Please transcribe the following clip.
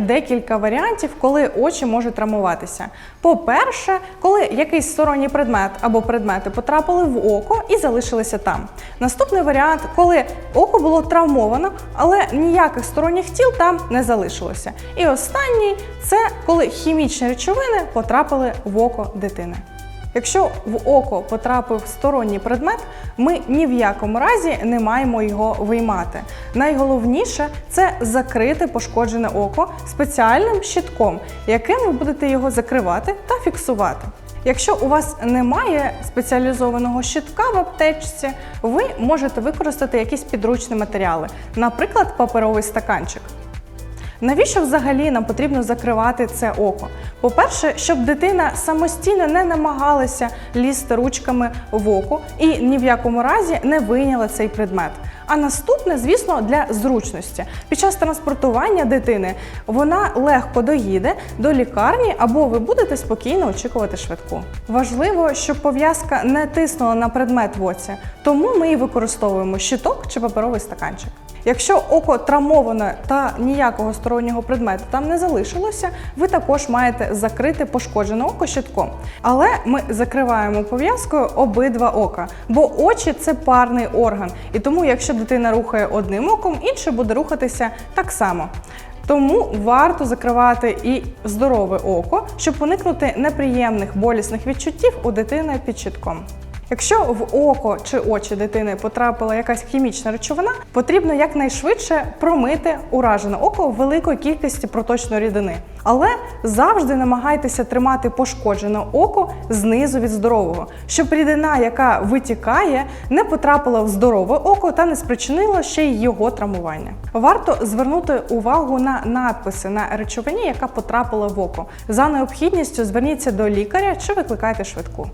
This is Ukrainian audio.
декілька варіантів, коли очі можуть травмуватися. По-перше, коли якийсь сторонній предмет або предмети потрапили в око і залишилися там. Наступний варіант, коли око було травмовано, але ніяких сторонніх тіл там не залишилося. І останній це коли хімічні речовини потрапили в око дитини. Якщо в око потрапив сторонній предмет, ми ні в якому разі не маємо його виймати. Найголовніше це закрити пошкоджене око спеціальним щитком, яким ви будете його закривати та фіксувати. Якщо у вас немає спеціалізованого щитка в аптечці, ви можете використати якісь підручні матеріали, наприклад, паперовий стаканчик. Навіщо взагалі нам потрібно закривати це око? По-перше, щоб дитина самостійно не намагалася лізти ручками в око і ні в якому разі не вийняла цей предмет. А наступне, звісно, для зручності. Під час транспортування дитини вона легко доїде до лікарні або ви будете спокійно очікувати швидку. Важливо, щоб пов'язка не тиснула на предмет в оці, тому ми і використовуємо щиток чи паперовий стаканчик. Якщо око травмоване та ніякого стороннього предмету там не залишилося, ви також маєте закрити пошкоджене око щитком. Але ми закриваємо пов'язкою обидва ока, бо очі це парний орган, і тому, якщо дитина рухає одним оком, інше буде рухатися так само. Тому варто закривати і здорове око, щоб уникнути неприємних болісних відчуттів у дитини під щитком. Якщо в око чи очі дитини потрапила якась хімічна речовина, потрібно якнайшвидше промити уражене око великою кількістю проточної рідини. Але завжди намагайтеся тримати пошкоджене око знизу від здорового, щоб рідина, яка витікає, не потрапила в здорове око та не спричинила ще й його травмування. Варто звернути увагу на надписи на речовині, яка потрапила в око. За необхідністю зверніться до лікаря чи викликайте швидку.